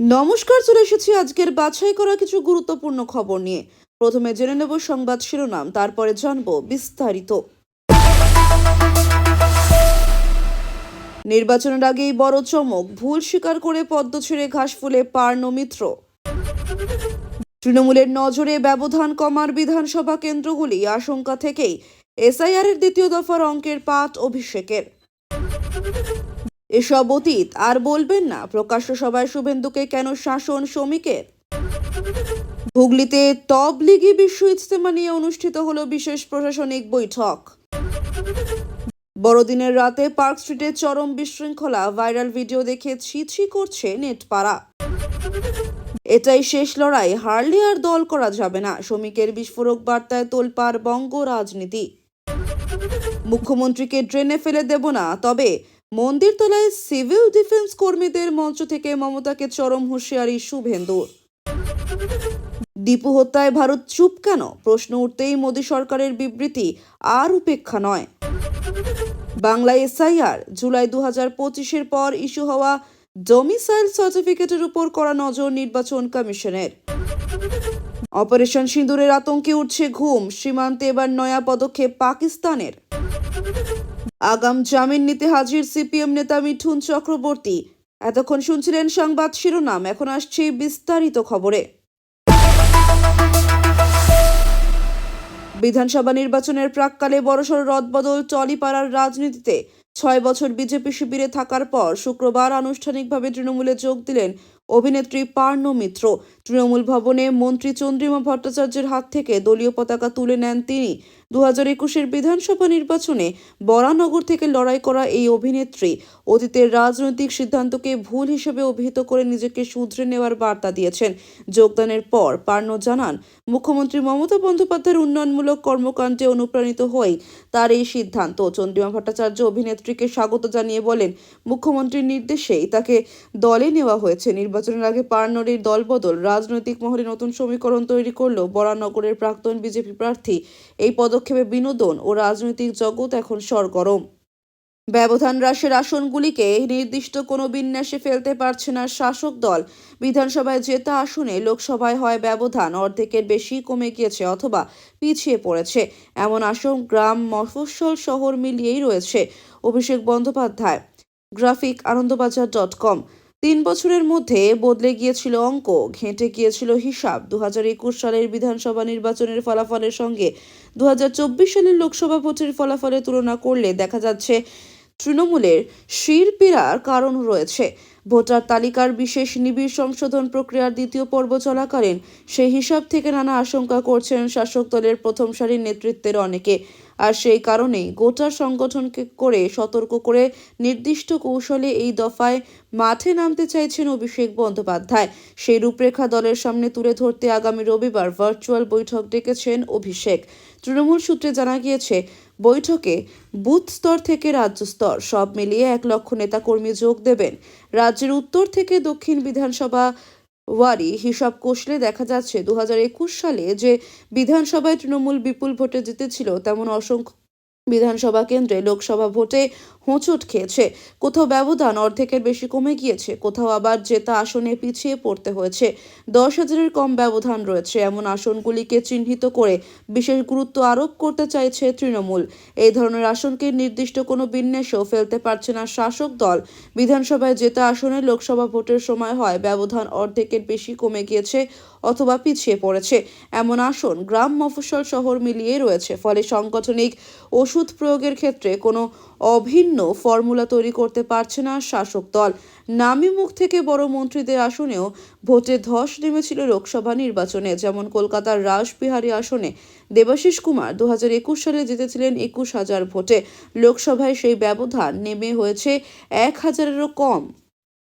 নমস্কার, চলে এসেছি আজকের বাছাই করা কিছু গুরুত্বপূর্ণ খবর নিয়ে। প্রথমে জেনে নেব সংবাদ শিরোনাম, তারপরে জানব বিস্তারিত। নির্বাচনের আগেই বড় চমক, ভুল স্বীকার করে পদ্ম ছেড়ে ঘাস ফুলে পার্ন মিত্র। তৃণমূলের নজরে ব্যবধান কমার বিধানসভা কেন্দ্রগুলি আশঙ্কা থেকেই এসআইআর এর দ্বিতীয় দফার অঙ্কের পাঠ অভিষেকের। এসব অতীত আর বলবেন না। প্রকাশ্য সভায় শুভেন্দুকে কেন শাসন শ্রমিকের? হুগলিতে তবলিগি বিশ্ব ইজতেমা নিয়ে অনুষ্ঠিত হল বিশেষ প্রশাসনিক বৈঠক। বড়দিনের রাতে পার্ক স্ট্রিটে চরম বিশৃঙ্খলা, ভাইরাল ভিডিও দেখে ছি ছি করছে নেটপাড়া। এটাই শেষ লড়াই, হারলে আর দল করা যাবে না। শ্রমিকের বিস্ফোরক বার্তায় তোলপাড় বঙ্গ রাজনীতি। মুখ্যমন্ত্রীকে ড্রেনে ফেলে দেব না, তবে মন্দিরতলায় সিভিল ডিফেন্স কর্মীদের মঞ্চ থেকে মমতাকে চরম হুঁশিয়ারি শুভেন্দুর। দীপু হত্যায় ভারত চুপ কেন? প্রশ্ন উঠতেই মোদী সরকারের বিবৃতি, আর উপেক্ষা নয়। বাংলা এসআইআর, জুলাই দু হাজার পঁচিশের পর ইস্যু হওয়া ডোমিসাইল সার্টিফিকেটের উপর করা নজর নির্বাচন কমিশনের। অপারেশন সিঁদুরের আতঙ্কে উঠছে ঘুম, সীমান্তে এবার নয়া পদক্ষেপ পাকিস্তানের। আগাম জামিন নিতে হাজির সিপিএম নেতা মিঠুন চক্রবর্তী। এতক্ষণ শুনছিলেন সংবাদ শিরোনাম, এখন আসছে বিস্তারিত খবরে। বিধানসভা নির্বাচনের প্রাককালে বড়সড় রদবদল টলিপাড়ার রাজনীতিতে। ছয় বছর বিজেপি শিবিরে থাকার পর শুক্রবার আনুষ্ঠানিকভাবে তৃণমূলে যোগ দিলেন অভিনেত্রী পার্ণ মিত্র। তৃণমূল ভবনে মন্ত্রী চন্দ্রিমা ভট্টাচার্যের হাত থেকে দলীয় পতাকা তুলে নেন তিনি। দু হাজার একুশের বিধানসভা নির্বাচনে বরানগর থেকে লড়াই করা এই অভিনেত্রী অতীতের রাজনৈতিক সিদ্ধান্তকে ভুল হিসেবে অভিহিত করে নিজেকে শুধরে নেওয়ার বার্তা দিয়েছেন। যোগদানের পর পার্ণ জানান, মুখ্যমন্ত্রী মমতা বন্দ্যোপাধ্যায়ের উন্নয়নমূলক কর্মকাণ্ডে অনুপ্রাণিত হয়ে তার এই সিদ্ধান্ত। চন্দ্রিমা ভট্টাচার্য অভিনেত্রীকে স্বাগত জানিয়ে বলেন, মুখ্যমন্ত্রীর নির্দেশেই তাকে দলে নেওয়া হয়েছে। নির্বাচনের আগে পার্নর এই দলবদল রাজনৈতিক মহলে নতুন সমীকরণ তৈরি করল বরানগরের প্রাক্তন বিজেপি প্রার্থী। এই পদক্ষেপে বিনোদন ও রাজনৈতিক জগৎ এখন সরগরম। ব্যবধান হ্রাসের আসনগুলিকে নির্দিষ্ট কোনো বিন্যাসে ফেলতে পারছে না শাসক দল। বিধানসভায় জেতা আসনে লোকসভায় হয় ব্যবধান, অর্ধেকের বেশি কমে গিয়েছে অথবা পিছিয়ে পড়েছে। এমন আসন গ্রাম, মফস্বল শহর মিলিয়েই রয়েছে। Abhishek Bandyopadhyay, graphic Anandabazar dot com. তিন বছরের মধ্যে বদলে গিয়েছিল অঙ্ক, ঘেঁটে গিয়েছিল হিসাব। দু হাজার একুশ সালের বিধানসভা নির্বাচনের ফলাফলের সঙ্গে দু হাজার চব্বিশ সালের লোকসভা ভোটের ফলাফলের তুলনা করলে দেখা যাচ্ছে তৃণমূলের শিরপীড়ার কারণ রয়েছে। ভোটার তালিকার বিশেষ নিবিড় সংশোধন প্রক্রিয়ার দ্বিতীয় পর্ব চলাকালীন সেই হিসাব থেকে নানা আশঙ্কা করছেন শাসক দলের প্রথম সারির নেতৃত্বের অনেকে। আর সেই কারণেই গোটা সংগঠনকে করে সতর্ক করে নির্দিষ্ট কৌশলে এই দফায় মাঠে নামতে চাইছেন অভিষেক বন্দ্যোপাধ্যায়। সেই রূপরেখা দলের সামনে তুলে ধরতে আগামী রবিবার ভার্চুয়াল বৈঠক ডেকেছেন অভিষেক। তৃণমূল সূত্রে জানা গিয়েছে বৈঠকে বুথ স্তর থেকে রাজ্য স্তর, সব মিলিয়ে এক লক্ষ নেতাকর্মী যোগ দেবেন। রাজ্যের উত্তর থেকে দক্ষিণ বিধানসভা ওয়ারি হিসাব কষলে দেখা যাচ্ছে দু হাজার একুশ সালে যে বিধানসভায় তৃণমূল বিপুল ভোটে জিতেছিল, তেমন অসংখ্য বিধানসভা কেন্দ্রে লোকসভা ভোটে হোঁচট খেয়েছে। কোথাও ব্যবধান অর্ধেকের বেশি কমে গিয়েছে, কোথাও আবার জেতা আসনে পিছিয়ে পড়তে হয়েছে। দশ হাজারের কম ব্যবধান রয়েছে, এমন আসনগুলিকে চিহ্নিত করে বিশেষ গুরুত্ব আরোপ করতে চাইছে তৃণমূল। এই ধরনের আসনকে নির্দিষ্ট কোনো বিন্যাসেও ফেলতে পারছে না শাসক দল। বিধানসভায় জেতা আসনে লোকসভা ভোটের সময় হয়, ব্যবধান অর্ধেকের বেশি কমে গিয়েছে অথবা পিছিয়ে পড়েছে। এমন আসন গ্রাম মফস্বল শহর মিলিয়ে রয়েছে, ফলে সাংগঠনিক ওষুধ প্রয়োগের ক্ষেত্রে কোনো অভিন্ন ফর্মুলা তৈরি করতে পারছে না শাসক দল। নামি মুখ থেকে বড় মন্ত্রীদের আসনেও ভোটে ধস নেমেছিল লোকসভা নির্বাচনে, যেমন কলকাতার রাসবিহারী আসনে। দেবাশিস কুমার দু হাজার একুশ সালে জিতেছিলেন একুশ হাজার ভোটে। লোকসভায় সেই ব্যবধান নেমে হয়েছে এক হাজারেরও কম।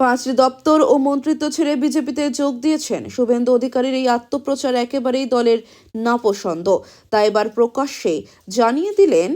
পাঁচটি দপ্তর ও মন্ত্রিত্ব ছেড়ে বিজেপিতে যোগ দিয়েছেন। শুভেন্দু অধিকারীর এই আত্মপ্রচার একেবারেই দলের নাপসন্দ তাই এবার প্রকাশ্যে জানিয়ে দিলেন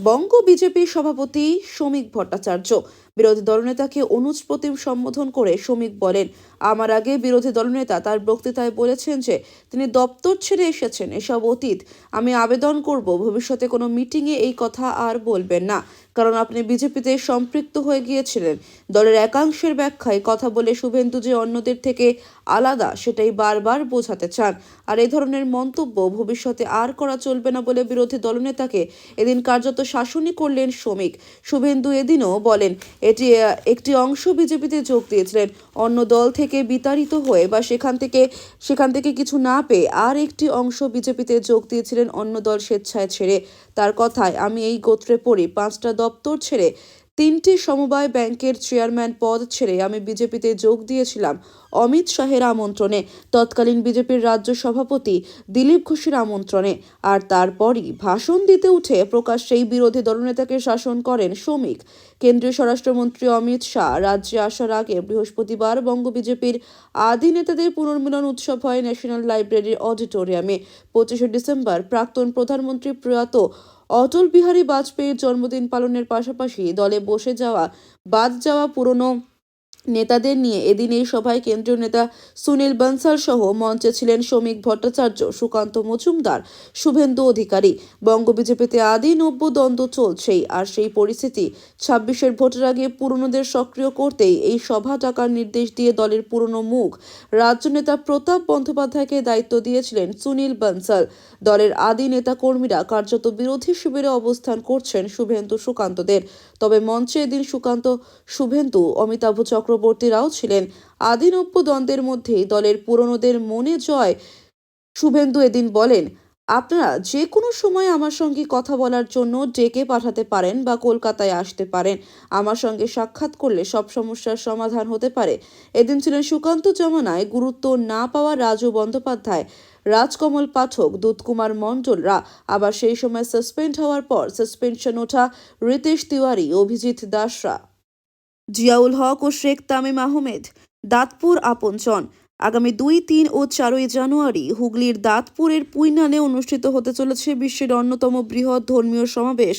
বঙ্গ বিজেপির সভাপতি শ্রমিক ভট্টাচার্য। বিরোধী দলনেতাকে অনুজ প্রতিম সম্বোধন করে শ্রমিক বলেন, আমার আগে বিরোধী দলনেতা তার বক্তৃতায় বলেছেন যে, তিনি দপ্তর ছেড়ে এসেছেন, এসব অতীত। আমি আবেদন করব, ভবিষ্যতে কোনো মিটিংয়ে এই কথা আর বলবেন না। কারণ আপনি বিজেপিতে সম্পৃক্ত হয়ে গিয়েছিলেন। দলের একাংশের ব্যাখ্যায় কথা বলে শুভেন্দু যে অন্যদের থেকে আলাদা, সেটাই বারবার বোঝাতে চান। আর এই ধরনের মন্তব্য ভবিষ্যতে আর করা চলবে না বলে বিরোধী দলনেতাকে এদিন কার্যত শাসনই করলেন শ্রমিক। শুভেন্দু এদিনও বলেন এটি একটি অংশ বিজেপিতে যোগ দিয়েছিলেন। অন্য দল থেকে বিতাড়িত হয়ে বা সেখান থেকে সেখান থেকে কিছু না পেয়ে আর একটি অংশ বিজেপিতে যোগ দিয়েছিলেন অন্য দল স্বেচ্ছায় ছেড়ে। তার কথায়, আমি এই গোত্রে পড়ি, পাঁচটা দপ্তর ছেড়ে তিনটি সমবায় ব্যাংকের চেয়ারম্যান পদ ছেড়ে আমি বিজেপিতে যোগ দিয়েছিলাম। অমিত শাহের আমন্ত্রণে, তৎকালীন বিজেপির রাজ্য সভাপতি দিলীপ ঘোষের আমন্ত্রণে, আর তারপরই ভাষণ দিতে উঠে প্রকাশ সেই বিরোধী দলনেতাকে শাসন করেন শ্রমিক। কেন্দ্রীয় স্বরাষ্ট্রমন্ত্রী অমিত শাহ, রাজ্যে আসার আগে বৃহস্পতিবার বঙ্গ বিজেপির আদি নেতাদের পুনর্মিলন উৎসব হয় ন্যাশনাল লাইব্রেরির অডিটোরিয়ামে। পঁচিশে ডিসেম্বর প্রাক্তন প্রধানমন্ত্রী প্রয়াত অটল বিহারী বাজপেয়ীর জন্মদিন পালনের পাশাপাশি দলে বসে যাওয়া, বাদ যাওয়া পুরনো নেতাদের নিয়ে এদিন এই সভায় কেন্দ্রীয় নেতা সুনীল বনসাল সহ মঞ্চে ছিলেন শ্রমিক ভট্টাচার্য, সুকান্ত মজুমদার, শুভেন্দু অধিকারী। বঙ্গ বিজেপিতে আদি নব্য দ্বন্দ্ব চলছেই আর সেই পরিস্থিতি ছাব্বিশের ভোটের আগে পুরনোদের সক্রিয় করতেই এই সভা ডাকার নির্দেশ দিয়ে দলের পুরনো মুখ। রাজ্য নেতা প্রতাপ বন্দ্যোপাধ্যায়কে দায়িত্ব দিয়েছিলেন সুনীল বনসাল। দলের আদি নেতা কর্মীরা কার্যত বিরোধী শিবিরে অবস্থান করছেন শুভেন্দু সুকান্তদের। তবে মঞ্চে এদিন সুকান্ত, শুভেন্দু, অমিতাভ চক্রবর্তীরাও ছিলেন। আদি নব্য দ্বন্দ্বের মধ্যেই দলের পুরনোদের মনে জয়। শুভেন্দু এদিন বলেন, আপনারা যে কোনো সময় আমার সঙ্গে কথা বলার জন্য ডেকে পাঠাতে পারেন বা কলকাতায় আসতে পারেন। আমার সঙ্গে সাক্ষাৎ করলে সব সমস্যার সমাধান হতে পারে। এদিন ছিলেন সুকান্ত জমানায় গুরুত্ব না পাওয়া রাজু বন্দ্যোপাধ্যায়। রাজকমল পাঠক দুধকুমার মণ্ডলরা আবার সেই সময় সাসপেন্ড হওয়ার পর সাসপেনশন ওঠা রিতেশ তিওয়ারি, অভিজিৎ দাসরা। জিয়াউল হক ও শেখ তামিম আহমেদ, দাঁতপুর আপনজন। আগামী দুই, তিন ও চারই জানুয়ারি হুগলির দাঁতপুরের পুইনানে অনুষ্ঠিত হতে চলেছে বিশ্বের অন্যতম বৃহৎ ধর্মীয় সমাবেশ।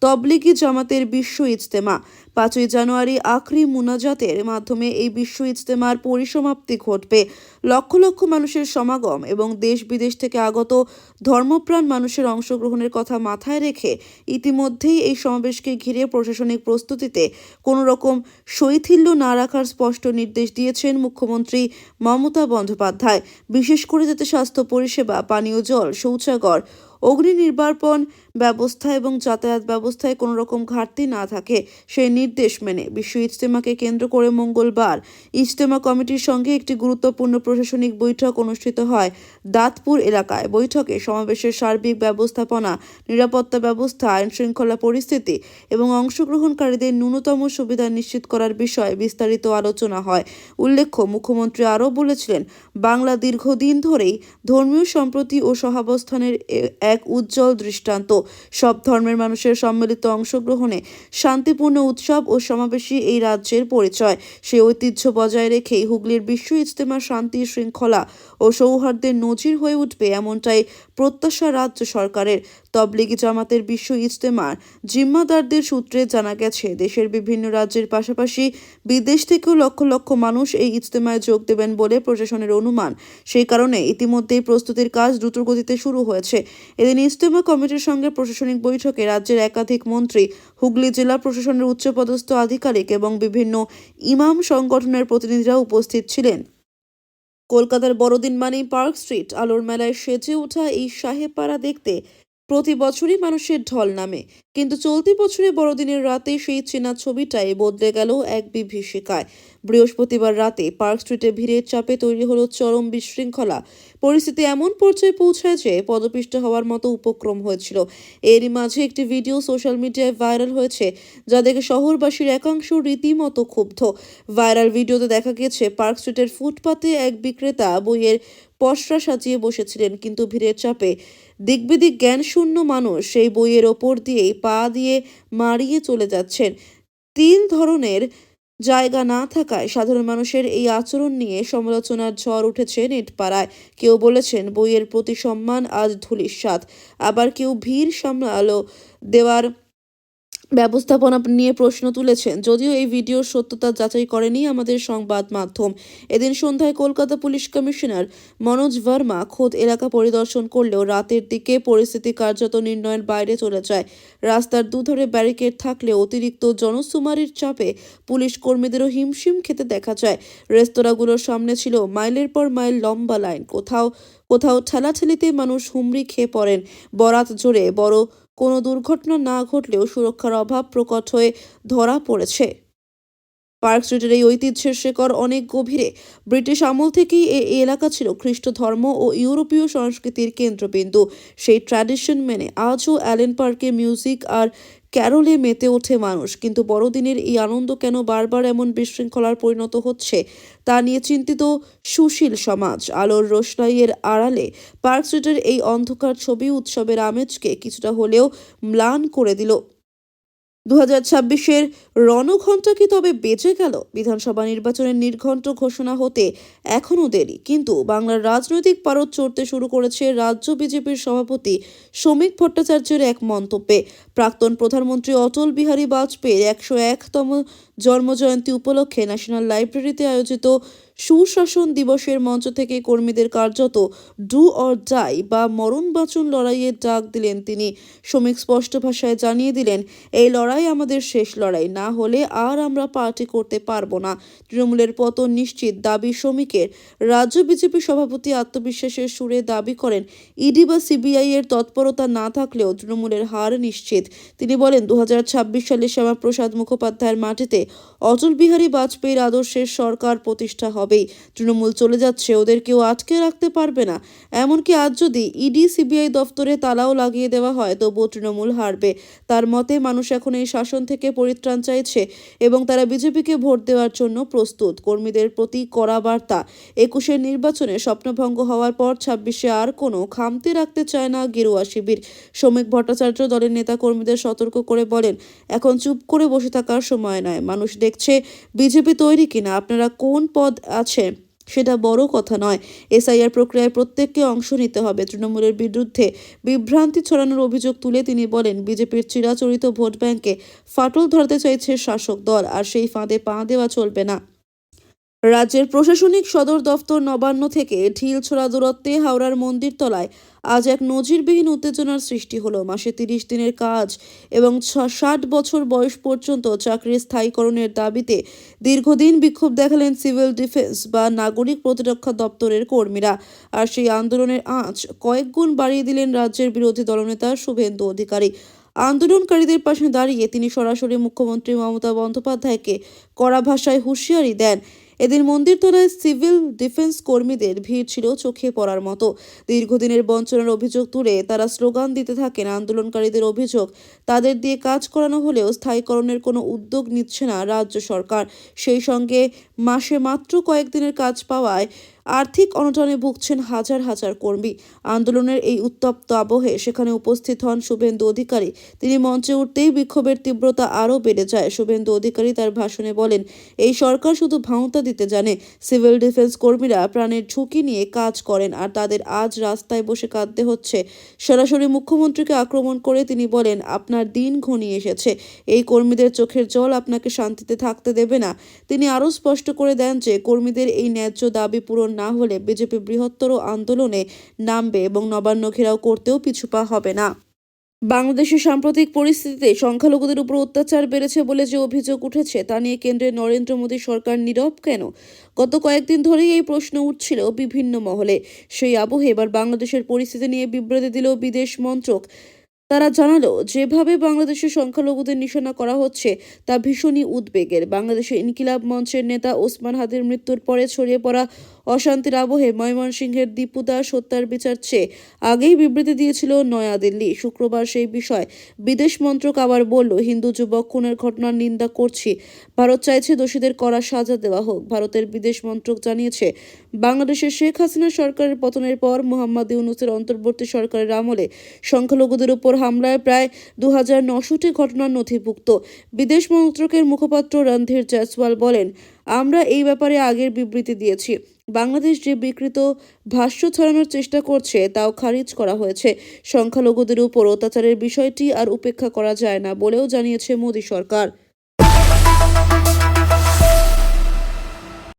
তবলিগি জামাতের বিশ্ব ইজতেমা। পাঁচই জানুয়ারি আখরি মুনাজাতের মাধ্যমে এই বিশ্ব ইজতেমার পরিসমাপ্তি ঘটবে। লক্ষ লক্ষ মানুষের সমাগম এবং দেশ বিদেশ থেকে আগত ধর্মপ্রাণ মানুষের অংশগ্রহণের কথা মাথায় রেখে ইতিমধ্যেই এই সমাবেশকে ঘিরে প্রশাসনিক প্রস্তুতিতে কোনো রকম শৈথিল্য না রাখার স্পষ্ট নির্দেশ দিয়েছেন মুখ্যমন্ত্রী মমতা বন্দ্যোপাধ্যায়। বিশেষ করে যাতে স্বাস্থ্য পরিষেবা, পানীয় জল, শৌচাগার অগ্নি নির্বাপন ব্যবস্থা এবং যাতায়াত ব্যবস্থায় কোনো রকম ঘাটতি না থাকে সেই নির্দেশ মেনে। বিশ্ব ইজতেমাকে কেন্দ্র করে মঙ্গলবার ইজতেমা কমিটির সঙ্গে একটি গুরুত্বপূর্ণ প্রশাসনিক বৈঠক অনুষ্ঠিত হয় দাঁতপুর এলাকায়। বৈঠকে সমাবেশের সার্বিক ব্যবস্থাপনা, নিরাপত্তা ব্যবস্থা আইন শৃঙ্খলা পরিস্থিতি এবং অংশগ্রহণকারীদের ন্যূনতম সুবিধা নিশ্চিত করার বিষয়ে বিস্তারিত আলোচনা হয়। উল্লেখ্য, মুখ্যমন্ত্রী আরও বলেছিলেন, বাংলা দীর্ঘদিন ধরেই ধর্মীয় সম্প্রতি ও সহাবস্থানের এক উজ্জ্বল দৃষ্টান্ত। সব ধর্মের মানুষের সম্মিলিত অংশগ্রহণে শান্তিপূর্ণ উৎসব ও সমাবেশই এই রাজ্যের পরিচয়। সে ঐতিহ্য বজায় রেখেই হুগলির বিশ্ব ইজতেমা শান্তি শৃঙ্খলা সৌহার্দ্যের নজির হয়ে উঠবে এমনটাই প্রত্যাশা রাজ্য সরকারের। তবলিগি জামাতের বিশ্ব ইজতেমার জিম্মাদারদের সূত্রে জানা গেছে, দেশের বিভিন্ন রাজ্যের পাশাপাশি বিদেশ থেকেও লক্ষ লক্ষ মানুষ এই ইজতেমায় যোগ দেবেন বলে প্রশাসনের অনুমান। সেই কারণে ইতিমধ্যেই প্রস্তুতির কাজ দ্রুত গতিতে শুরু হয়েছে। এদিন ইজতেমা কমিটির সঙ্গে প্রশাসনিক বৈঠকে রাজ্যের একাধিক মন্ত্রী, হুগলি জেলা প্রশাসনের উচ্চপদস্থ আধিকারিক এবং বিভিন্ন ইমাম সংগঠনের প্রতিনিধিরা উপস্থিত ছিলেন। কলকাতার বড়দিন মানেই পার্ক স্ট্রিট। আলোর মেলায় সেজে ওঠা এই সাহেবপাড়া দেখতে প্রতি বছরই মানুষের ঢল নামে। কিন্তু চলতি বছরে বড়দিনের রাতে সেই চেনা ছবিটাই বদলে গেল এক বিভীষিকায়। বৃহস্পতিবার রাতে পার্ক স্ট্রিটে ভিড়ের চাপে তৈরি হলো চরম বিশৃঙ্খলা। পরিস্থিতি এমন পর্যায়ে পৌঁছায় যে পদপিষ্ট হওয়ার মতো উপক্রম হয়েছিল। এরই মাঝে একটি ভিডিও সোশ্যাল মিডিয়ায় ভাইরাল হয়েছে, যা দেখে শহরবাসীর একাংশ রীতিমতো ক্ষুব্ধ। ভাইরাল ভিডিওতে দেখা গেছে পার্ক স্ট্রিটের ফুটপাতে এক বিক্রেতা বইয়ের পসরা সাজিয়ে বসেছিলেন, কিন্তু ভিড়ের চাপে দিকবিদিক জ্ঞানশূন্য মানুষ সেই বইয়ের ওপর দিয়েই পা দিয়ে মারিয়ে চলে যাচ্ছেন। তিন ধরনের জায়গা না থাকায় সাধারণ মানুষের এই আচরণ নিয়ে সমালোচনার ঝড় উঠেছে নেটপাড়ায়। কেউ বলেছেন, বইয়ের প্রতি সম্মান, আজ ধুলির আবার কেউ ভিড় সামলালো দেওয়ার ব্যবস্থাপনা নিয়ে প্রশ্ন তুলেছেন। যদিও এই ভিডিওর সত্যতা যাচাই করেনি আমাদের সংবাদ মাধ্যম। এদিন সন্ধ্যায় কলকাতা পুলিশ কমিশনার মনোজ ভার্মা খোদ এলাকা পরিদর্শন করলেও রাতের দিকে পরিস্থিতি কার্যত নির্ণয়ের বাইরে চলে যায়। রাস্তার দুধারে ব্যারিকেড থাকলে অতিরিক্ত জনসুমারির চাপে পুলিশ কর্মীদেরও হিমশিম খেতে দেখা যায়। রেস্তোরাঁগুলোর সামনে ছিল মাইলের পর মাইল লম্বা লাইন। কোথাও কোথাও ঠেলাঠেলিতে মানুষ হুমড়ি খেয়ে পড়েন। বরাত জোরে বড় কোনো দুর্ঘটনা না ঘটলেও সুরক্ষার অভাব প্রকট হয়ে ধরা পড়েছে। পার্ক স্ট্রিটের এই ঐতিহ্যের শেকড় অনেক গভীরে। ব্রিটিশ আমল থেকেই এই এলাকা ছিল খ্রিস্ট ধর্ম ও ইউরোপীয় সংস্কৃতির কেন্দ্রবিন্দু। সেই ট্র্যাডিশন মেনে আজও অ্যালেন পার্কে মিউজিক আর ক্যারলে মেতে ওঠে মানুষ। কিন্তু বড়দিনের এই আনন্দ কেন বারবার এমন বিশৃঙ্খলার পরিণত হচ্ছে, তা নিয়ে চিন্তিত সুশীল সমাজ। আলোর রোশনাইয়ের আড়ালে পার্ক স্ট্রিটের এই অন্ধকার ছবি উৎসবের আমেজকে কিছুটা হলেও ম্লান করে দিল। দু হাজার ছাব্বিশের রণঘণ্টা কি তবে বেঁচে গেল? বিধানসভা নির্বাচনের নির্ঘণ্ট ঘোষণা হতে এখনও দেরি। কিন্তু বাংলার রাজনৈতিক পারদ চড়তে শুরু করেছে রাজ্য বিজেপির সভাপতি শ্রমিক ভট্টাচার্যের এক মন্তব্যে। প্রাক্তন প্রধানমন্ত্রী অটল বিহারী বাজপেয়ীর একশো একতম জন্মজয়ন্তী উপলক্ষে ন্যাশনাল লাইব্রেরিতে আয়োজিত সুশাসন দিবসের মঞ্চ থেকে কর্মীদের কার্যত ডু অর ডাই বা মরণ বাঁচন লড়াইয়ের ডাক দিলেন তিনি। শ্রমিক স্পষ্ট ভাষায় জানিয়ে দিলেন, এই লড়াই আমাদের শেষ লড়াই, না হলে আর আমরা পার্টি করতে পারব না। তৃণমূলের পতন নিশ্চিত দাবি শ্রমিকের। রাজ্য বিজেপি সভাপতি আত্মবিশ্বাসের সুরে দাবি করেন, ইডি বা সিবিআই এর তৎপরতা না থাকলেও তৃণমূলের হার নিশ্চিত। তিনি বলেন দু হাজার ছাব্বিশ সালে শ্যামাপ্রসাদ মুখোপাধ্যায়ের মাটিতে অটল বিহারী বাজপেয়ীর আদর্শের সরকার প্রতিষ্ঠা হবেই। তৃণমূল চলে যাচ্ছে, ওদের কেউ আটকে রাখতে পারবে না। এমনকি আজ যদি ইডি, সিবিআই দফতরে তালাও লাগিয়ে দেওয়া হয়, তবুও তৃণমূল হারবে। তার মতে, মানুষ এখন এই শাসন থেকে পরিত্রাণ চাইছে এবং তারা বিজেপিকে ভোট দেওয়ার জন্য প্রস্তুত। কর্মীদের প্রতি কড়া বার্তা। একুশের নির্বাচনে স্বপ্নভঙ্গ হওয়ার পর ছাব্বিশে আর কোনো খামতি রাখতে চায় না গেরুয়া শিবির। শ্রমিক ভট্টাচার্য দলের নেতা কর্মীদের সতর্ক করে বলেন, এখন চুপ করে বসে থাকার সময় নয়। মানুষ দেখছে বিজেপি তৈরি কিনা। আপনারা কোন পদ আছে। সেটা বড় কথা নয়। এসআইআর প্রক্রিয়ায় প্রত্যেককে অংশ নিতে হবে। তৃণমূলের বিরুদ্ধে বিভ্রান্তি ছড়ানোর অভিযোগ তুলে তিনি বলেন, বিজেপির চিরাচরিত ভোট ব্যাংকে ফাটল ধরতে চাইছে শাসক দল, আর সেই ফাঁদে পা দেওয়া চলবে না। রাজ্যের প্রশাসনিক সদর দফতর নবান্ন থেকে ঢিল ছোড়া দূরত্বে হাওড়ার মন্দিরতলায় আজ এক নজিরবিহীন উত্তেজনার সৃষ্টি হলো। মাসে তিরিশ দিনের কাজ এবং ষাট বছর বয়স পর্যন্ত চাকরির স্থায়ীকরণের দাবিতে দীর্ঘদিন বিক্ষোভ দেখালেন সিভিল ডিফেন্স বা নাগরিক প্রতিরক্ষা দপ্তরের কর্মীরা। আর সেই আন্দোলনের আঁচ কয়েক গুণ বাড়িয়ে দিলেন রাজ্যের বিরোধী দলনেতা শুভেন্দু অধিকারী। আন্দোলনকারীদের পাশে দাঁড়িয়ে তিনি সরাসরি মুখ্যমন্ত্রী মমতা বন্দ্যোপাধ্যায়কে কড়া ভাষায় হুঁশিয়ারি দেন। এদিন মন্দির তোলায় সিভিল ডিফেন্স কর্মীদের ভিড় ছিল চোখে পড়ার মতো। দীর্ঘদিনের বঞ্চনার অভিযোগ তুলে তারা স্লোগান দিতে থাকেন আন্দোলনকারীদের অভিযোগ। তাদের দিয়ে কাজ করানো হলেও স্থায়ীকরণের কোনো উদ্যোগ নিচ্ছে না রাজ্য সরকার। সেই সঙ্গে মাসে মাত্র কয়েকদিনের কাজ পাওয়ায় আর্থিক অনটনে ভুগছেন হাজার হাজার কর্মী। আন্দোলনের এই উত্তপ্ত আবহে সেখানে উপস্থিত হন শুভেন্দু অধিকারী। তিনি মঞ্চে উঠতেই বিক্ষোভের তীব্রতা আরও বেড়ে যায়। শুভেন্দু অধিকারী তার ভাষণে বলেন, এই সরকার শুধু ভাঁওতা দিতে জানে। সিভিল ডিফেন্স কর্মীরা প্রাণের ঝুঁকি নিয়ে কাজ করেন আর তাদের আজ রাস্তায় বসে কাঁদতে হচ্ছে। সরাসরি মুখ্যমন্ত্রীকে আক্রমণ করে তিনি বলেন, আপনার দিন ঘনিয়ে এসেছে। এই কর্মীদের চোখের জল আপনাকে শান্তিতে থাকতে দেবে না। তিনি আরও স্পষ্ট করে দেন যে, কর্মীদের এই ন্যায্য দাবি পূরণ না হলে বিজেপি বৃহত্তর আন্দোলনে নামবে এবং নবান্ন ঘেরাও করতেও পিছুপা হবে না। বাংলাদেশের সাম্প্রতিক পরিস্থিতিতে সংখ্যালঘুদের উপর অত্যাচার বেড়েছে বলে যে অভিযোগ উঠেছে, তা নিয়ে কেন্দ্রের নরেন্দ্র মোদী সরকার নীরব কেন? গত কয়েকদিন ধরেই এই প্রশ্ন উঠছিল বিভিন্ন মহলে। সেই আবহে এবার বাংলাদেশের পরিস্থিতি নিয়ে বিবৃতি দিল বিদেশ মন্ত্রক। তারা জানালো, যেভাবে বাংলাদেশের সংখ্যালঘুদের নিশানা করা হচ্ছে, তা ভীষণই উদ্বেগের। বাংলাদেশের ইনকিলাব মঞ্চের নেতা ওসমান হাদির মৃত্যুর পরে ছড়িয়ে পড়া অশান্তির আবহে ময়মনসিংহের দীপু দাস হত্যার বিচার চেয়ে আগেই বিবৃতি দিয়েছিল নয়াদিল্লি শুক্রবার সেই বিষয় বিদেশ মন্ত্রক আবার বলল, হিন্দু যুবক, খুনের ঘটনার নিন্দা করছি। ভারত চাইছে দোষীদের করা সাজা দেওয়া হোক। ভারতের বিদেশ মন্ত্রক জানিয়েছে, বাংলাদেশের শেখ হাসিনা সরকারের পতনের পর মোহাম্মদ ইউনুসের অন্তর্বর্তী সরকারের আমলে সংখ্যালঘুদের উপর হামলায় প্রায় দু হাজার নশোটি ঘটনার নথিভুক্ত। বিদেশ মন্ত্রকের মুখপাত্র রণধীর জয়সওয়াল বলেন, আমরা এই ব্যাপারে আগের বিবৃতি দিয়েছি। বাংলাদেশ যে বিকৃত ভাষ্য ছড়ানোর চেষ্টা করছে, তাও খারিজ করা হয়েছে। সংখ্যালঘুদের উপর অত্যাচারের বিষয়টি আর উপেক্ষা করা যায় না বলেও জানিয়েছে মোদী সরকার।